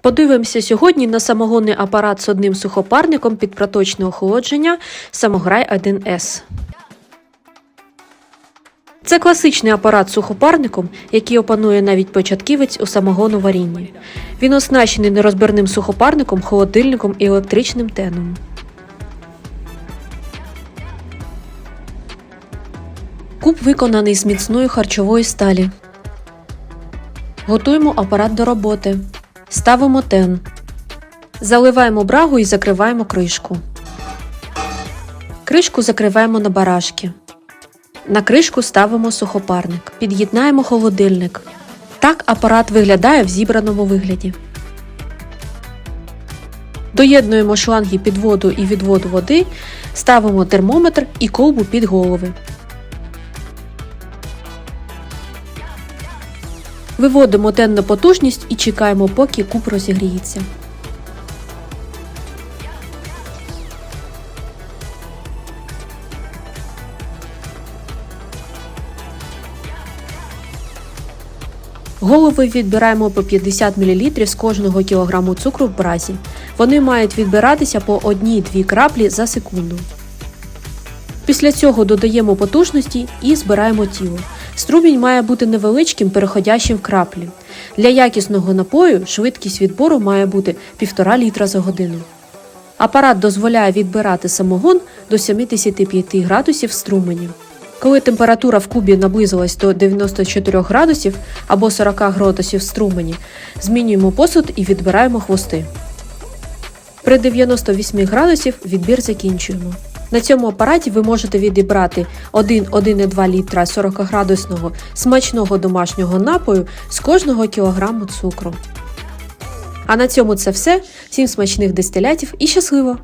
Подивимося сьогодні на самогонний апарат з одним сухопарником під проточне охолодження Самограй 1С. Це класичний апарат з сухопарником, який опанує навіть початківець у самогоноварінні. Він оснащений нерозбірним сухопарником, холодильником і електричним теном. Куб виконаний з міцної харчової сталі. Готуємо апарат до роботи. Ставимо тен. Заливаємо брагу і закриваємо кришку. Кришку закриваємо на барашки. На кришку ставимо сухопарник. Під'єднаємо холодильник. Так апарат виглядає в зібраному вигляді. Доєднуємо шланги під воду і відводу води, ставимо термометр і колбу під голови. Виводимо тен на потужність і чекаємо, поки куб розігріється. Голови відбираємо по 50 мл з кожного кілограму цукру в бразі. Вони мають відбиратися по 1-2 краплі за секунду. Після цього додаємо потужності і збираємо тіло. Струмінь має бути невеличким, переходящим в краплі. Для якісного напою швидкість відбору має бути 1,5 літра за годину. Апарат дозволяє відбирати самогон до 75 градусів струмені. Коли температура в кубі наблизилась до 94 градусів або 40 градусів струмені, змінюємо посуд і відбираємо хвости. При 98 градусів відбір закінчуємо. На цьому апараті ви можете відібрати 1-1,2 літра 40-градусного смачного домашнього напою з кожного кілограму цукру. А на цьому це все. Всім смачних дистилятів і щасливо!